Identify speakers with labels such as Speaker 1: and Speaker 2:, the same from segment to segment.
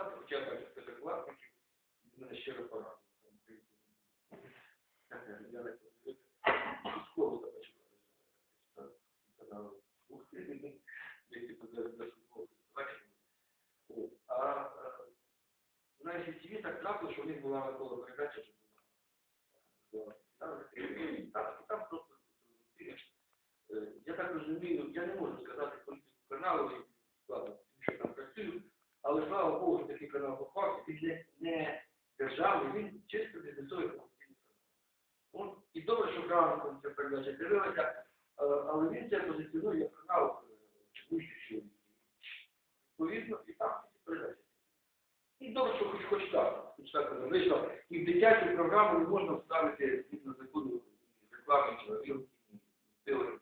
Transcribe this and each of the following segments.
Speaker 1: сказати, хоча я бачу п'ятикласників, і мене щиро порадив. Я не школу забачу. Казав, ух ти, які тут за школу бачимо. А е, на СТВ так трапило, що в них була Микола передача, що була. Там, там, там просто е, я так розумію, я не можу сказати політику каналу, і складно, що там працюю, але слава Такий попався, він не, не державний, він чисто бізнесовий професійний канал. І добре, що грамотно ця передача дивилася, е, але він це позиціонує як канал е, вищий, що відповідно, і там ці передачі. І добре, що хоч, хоч так, хоч так вийшло. І в дитячу програму не можна вставити згідно закону реклами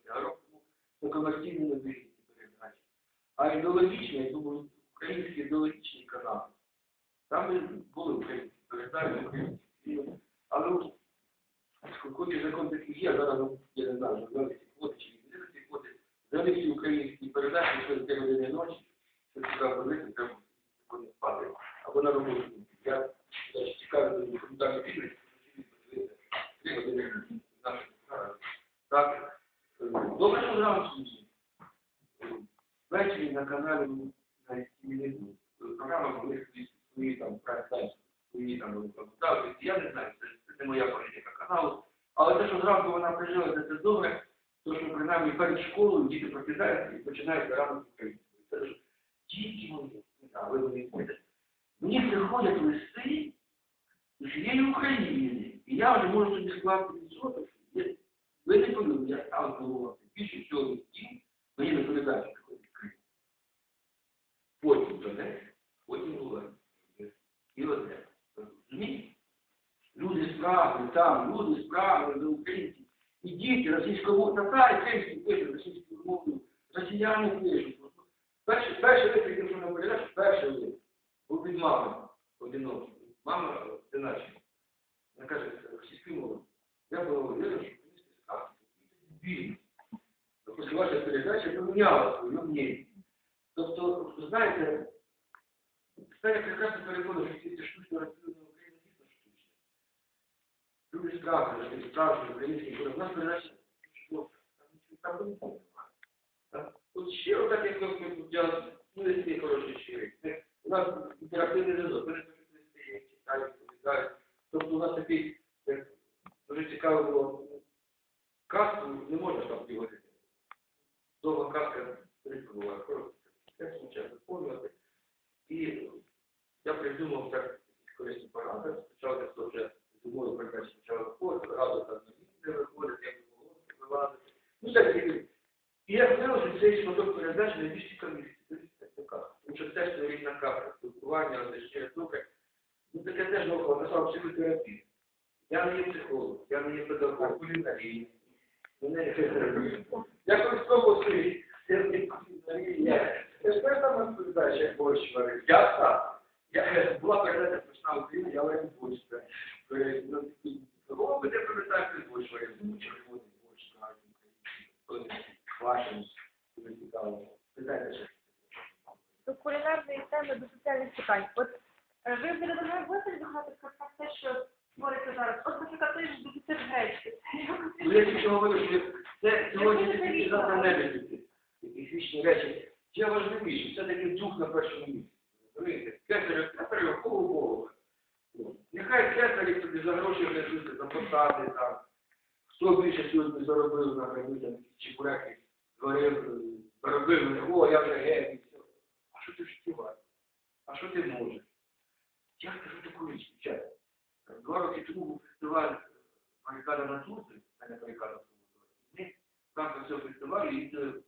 Speaker 1: робимо по комерційному вигляді передачі. А ідеологічний, я думаю, український ідеологічний канал. Там ми були українські передачі, українські фільми. Але коли закон такий є, зараз я не знаю, журналісти квоти чи не ходить. Взагалі всі українські передачі, що з години ночі, це цікаво треба або не спати, або на роботу. Я я цікавий до коментарі відповідь, три години нашої справи. Так, е, добре, що зранку ввечері на каналі на стімілізму. Програма були свої, свої там прайм свої там консультації. Я не знаю, це, це не моя політика каналу. Але те, що зранку вона прижилася, це, добре, то що принаймні перед школою діти прокидаються і починають ранок українською. Це ж діти мої, а ви мені будете. Мені приходять листи з всієї України, і я вже можу собі скласти відсоток. Я- Ви не повинні, я став головувати. Більше всього листів мені на передачу приходить Крим. Потім Донець, потім Луганськ. І одне. Розумієте? Люди справи, там, люди справи, за українці. І діти російськомовні, татари кримські пишуть російською мовою, росіяни пишуть. Перший, перший випадок, якщо на передачу, перший випадок, був від мами одинокий. Мама іначе. Вона каже, російською мовою. Я була уверена, що українські сказки більні. Після вашої передачі поміняла свою мнение. Тобто, знаєте, я прекрасно переконаний, що ці штучно розповідні Україна дійсно штучні. Люди справді, що справжні українські, коли в нас передача, там нічого там. Так? От щиро так, як ми тут я, ну, не такий хороший щирий. Ми- У нас інтерактивний зв'язок, ми не пишуть листи, я читаю, відповідаю. Тобто у нас такий, як дуже цікаво було, казку не можна там півгодини. Довга казка рідко буває, коротка. Це час виконувати. І я придумав так корисні поради. Спочатку це вже передачі почала виходити, там на місце як волосся вилазити. Ну так, і і я знав, що цей шматок передач найбільш цікавий. Тому що це різна капка, спілкування, це ще. Ну таке теж наука, на сам психотерапія. Я не є психолог, я не є педагог, кулінарій. Мене я колись спробував свої кулінарії. Я ж теж там розповідаю, як борщ варив. Я сам. Я була передача смачна Україна, я борщ. О, мене пам'ятаю, борщ варив. Ну, червоний правильно, квашений. Дуже цікаво. Питайте ще.
Speaker 2: до кулінарної теми, до соціальних питань. От е, ви вже давно досить багато сказав те, що твориться зараз. От, наприклад, ж дефіцит гречки.
Speaker 1: Ну, я тільки говорю, що це сьогодні не тільки завтра не дефіцит. Якісь вічні речі. Це важливіше, це такий дух на першому місці. Розумієте? Кесарів, кесарів, кого Богу. Нехай кесарі собі за гроші внесуться, за посади там. Хто більше сьогодні заробив на границях чебуреки, зварив, заробив, о, я вже геть, все. А що ти співаєш? А що ти можеш? Я скажу таку річ, чесно. Два роки тому фестиваль Барикада на Турці, а не Барикада в Ми в рамках цього фестивалю їздили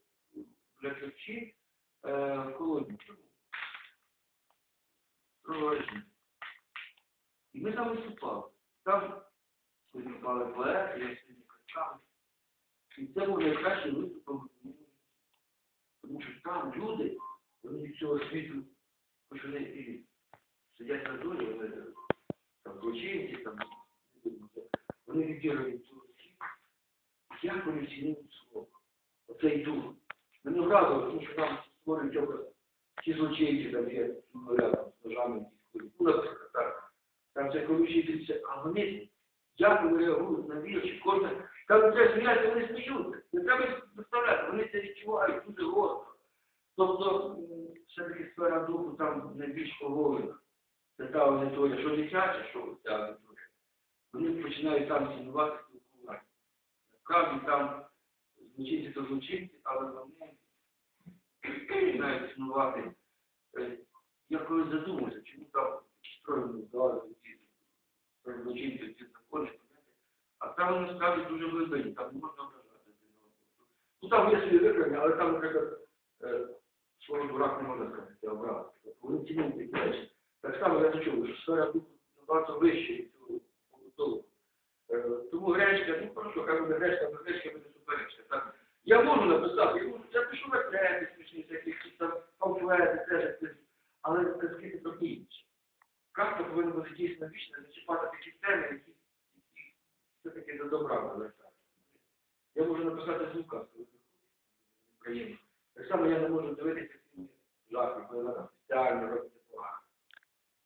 Speaker 1: в Ляхівчі е, в колонію. Провадження. І ми там виступали. Там виступали поети, я сьогодні кричав. І це був найкращий виступ моєму. Тому що там люди, вони від цього світу, вони і сидять на долі, вони там злочинці, там, вони відділюють цю світ. Як вони цінують слово? Оцей дух. Мене вразило, тому що там створюють образ. Ті злочинці там є, ну, рядом з ножами, вони як вони реагують на вірші, кожне, там треба сміятися, вони сміються. Не треба їх заставляти, вони це відчувають дуже гостро. Тобто, все-таки сфера духу там найбільш оголена. Це та аудиторія, що дитяча, що ця аудиторія. Вони починають там цінувати спілкування. Насправді там злочинці то злочинці, але вони починають цінувати. Е, Я коли задумався, чому там строєно вдавали ці злочинці, ці закони, а там вони насправді дуже глибинні, там можна ображати один одного. Ну там є свої викривлення, але там, наприклад, е, свого дурак не можна сказати, обрати. Вони цінують такі речі. Так само я почув, що сфера духу набагато вище від цього. Е, Тому гречка, ну хорошо, хай буде гречка, але гречка буде суперечка. Я можу написати, я, пишу рецепти смішні, всякі якісь там памфлети, теж але це трохи інше. Казка повинна бути дійсно вічна, зачіпати такі теми, які, все-таки до добра повертають. Я можу написати звука, коли приємно. Так само я не можу дивитися фільми жахів, коли вона спеціально робиться погано.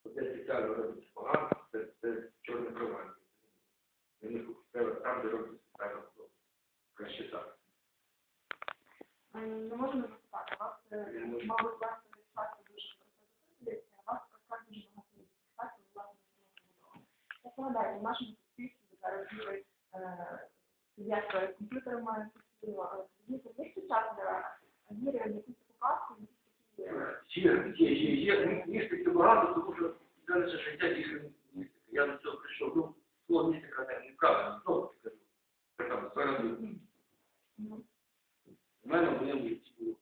Speaker 1: Оце спеціально робиться погано, це, це чорне провалля. Я не хочу, треба там, де робиться спеціально добре. Краще так.
Speaker 2: М, Не можемо запитати. Вас, е,
Speaker 1: Не можу.
Speaker 2: мабуть, вас реєстрація дуже процесу а вас розказує дуже багато місць. Так, ви власне не Я в нашому суспільстві зараз віри сидять перед але дійсно вищий час для віри в якусь показку,
Speaker 1: Є, є, є, є. Містики багато, тому що лише життя дійсно містики. Я до цього прийшов. Ну, слово містика не неправильно, знову таки кажу. Там сфера
Speaker 2: ну,
Speaker 1: У мене в моєму житті було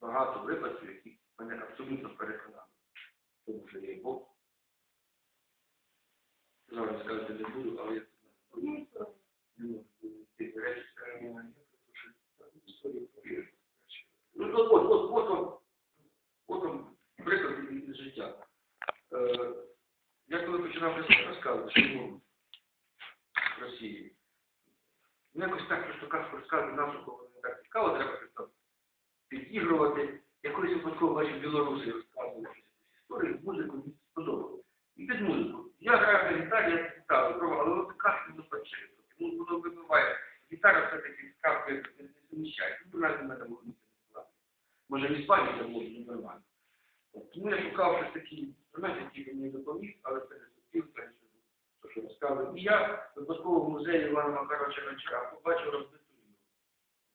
Speaker 1: багато випадків, які мене абсолютно переконали. Тому що є Бог. Сказати не буду, але я
Speaker 2: одні історії.
Speaker 1: ну, історію. Ну, от, от, от, вам- от вам приклад із життя. Е, я коли починав розказувати, що в Росії, ну, якось так просто казку розказувати нашу, коли не так цікаво, треба там підігрувати. Я колись випадково бачив білоруси розказували щось історії, музику мені сподобалось. І під музику. Я граю на гітарі, я гітару пробував, але от казку не почали. Тому воно вибиває. Гітара все-таки з казкою не не суміщає. Ну, принаймні, в мене може не. Може, в Іспанії це може не нормально. Тому я шукав щось такий інструмент, який мені допоміг, але це не суспільство, не то, що розказую. І я випадково в музеї Івана Макаровича Гончара побачив розбиту лігу.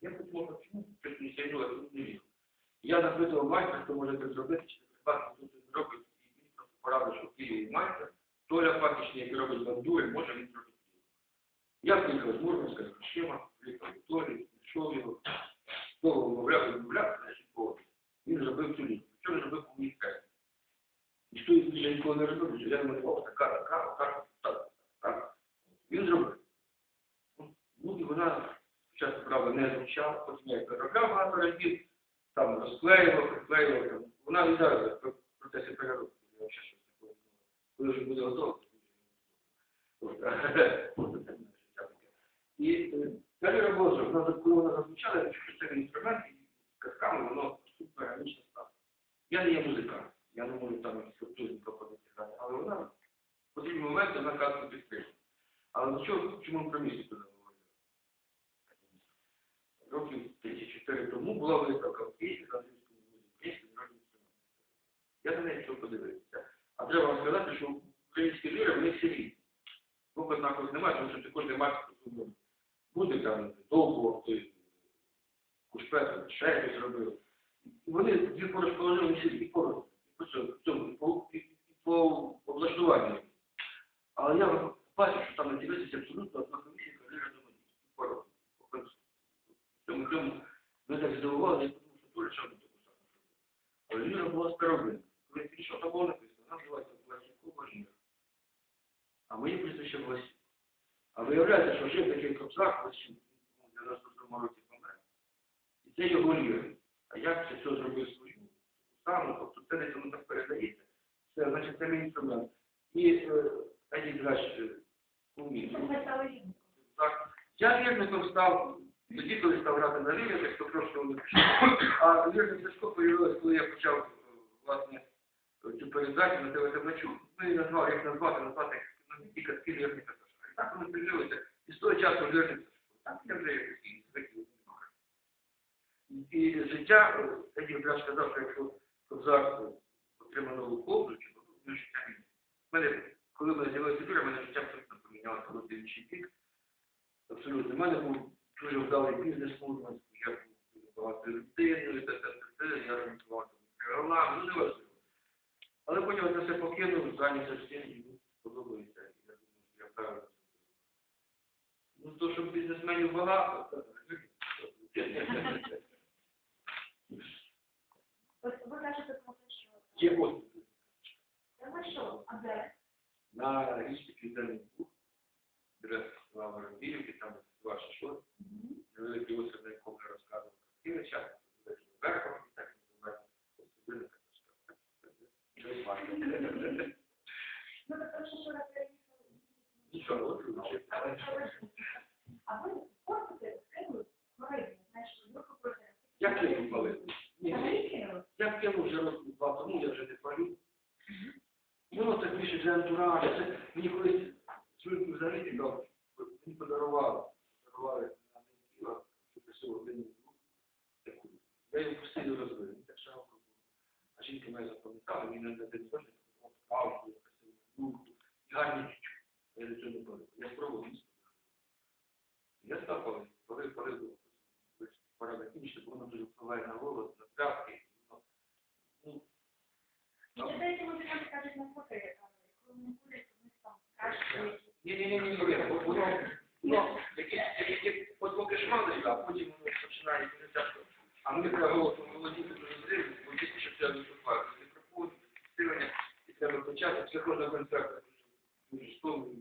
Speaker 1: Я подумав, чому не я тут не вірю. Я запитував майстра, хто може це зробити, чи це придбати, хто це зробить, в Києві майстер, Толя Патічний, який робить бандури, може він зробити. Я приїхав з Мурманська, з Крушима, приїхав в Толі, знайшов його, того вмовляв, вмовляв, значить, Бог. Він зробив цю лінію. Що він зробив песні? Ніхто із них ніколи не робив, що я малював така, така, так, так, так. Він зробив. Ну і вона спочатку, правда, не звучала, потім я переробляв багато разів, там розклеював, приклеював. Вона і зараз в процесі переробки. Я ще щось такого. не знаю. Коли вже буде готово, то буде. От. От це наше життя таке. І е, далі вона коли вона зазвучала, я відчув, що інструмент, і казками воно органічно стало. Я не є музикант, я не можу там структурні пропозиції грати, але вона в потрібний момент вона казку підтримує. Але чому про місто туди говорю? Років 34 тому була виставка в Києві на Львівському вулиці українських народних інструментів. Я на неї хотів подивитися. А треба вам сказати, що українські ліри, вони всі різні. Ну, однакових немає, тому що також немає. Буде там довго, хтось кушпет, ще якось робив. Вони дві поруч положили всі поруч. І по облаштуванню. Але я бачу, що там на дивитися абсолютно однакові ліри до мене. І поруч. По концу. В цьому, цьому ми так здивували, я подумав, що дуже чому таку саму зробив. Але Ліра була старовинна. Коли я підійшов, там було написано, вона називається Власенко Ліра. А моє прізвище Власюк. А виявляється, що жив такий кобзар Власюк, в 92 році помер. І це його ліра. А як це все зробив свою? Саме, тобто це десь воно так передається. Це, значить, це мій інструмент. І Драч е, уміє. Так. Я вірником став тоді, коли став грати на лірі, хто трошки не пішов. А вірник Сашко появилось, коли я почав е, власне цю передачу на ТВ Темначук. Ну і назвав, як назвати, назвати ну, ті катки Лерника Сашка. І так вони прижилися. І з того часу Лерник Сашко. Так я вже якось і життя, тоді якраз сказав, що якщо Кобзар отримав нову ковдру, чи ну, життя мене, коли мене з'явилася фігура, мене життя абсолютно помінялося в один бік. Абсолютно. У мене був дуже вдалий бізнес-мувмент, я був багато людиною, та, та, та, та, я організував програм, ну не важливо. Але потім я це все покинув, зайнявся всім, і. І Я думаю, я правильно. Ну, то, що бізнесменів багато, то-
Speaker 2: Ось ви кажете про те, що
Speaker 1: є ось
Speaker 2: це на що? А де?
Speaker 1: На річці Південний адрес Слава Робілівки, там ваше що, невеликий острів, на якому я розказував Костівича, верхом, і так називається, особливо так
Speaker 2: Ну, так ви переїхали?
Speaker 1: Нічого, от вчив.
Speaker 2: А ви ви портите, скинули, горить, знаєш, руку проти.
Speaker 1: Я
Speaker 2: Взагалі
Speaker 1: ні.
Speaker 2: кинули?
Speaker 1: Я вже років два тому, я вже не палю. Ну, це більше для антуражу. Це мені колись чоловік взагалі цікаво, мені подарували. Подарували на Ненкіла, що присило один таку. Я його постійно розбив, він так шав. А жінка мене запам'ятала, він на день кожен пав, я просив руку, і гарні не палив. Я спробував місто. Я став палити, палив, палив, палив. пора бо воно дуже впливає на голос, на травки. Ну,
Speaker 2: Ну, це деякі музиканти кажуть навпаки, а, коли вони курять, то них там краще.
Speaker 1: ні, ні, ні, ні, ні, воно, ну, якісь, якісь, от поки шмалиш, а потім воно починає дуже тяжко. А мені треба голосом володіти дуже зрив, бо тільки що треба виступати. Мікрофон, стилення, і треба почати, це кожна концерта. Дуже стомлений.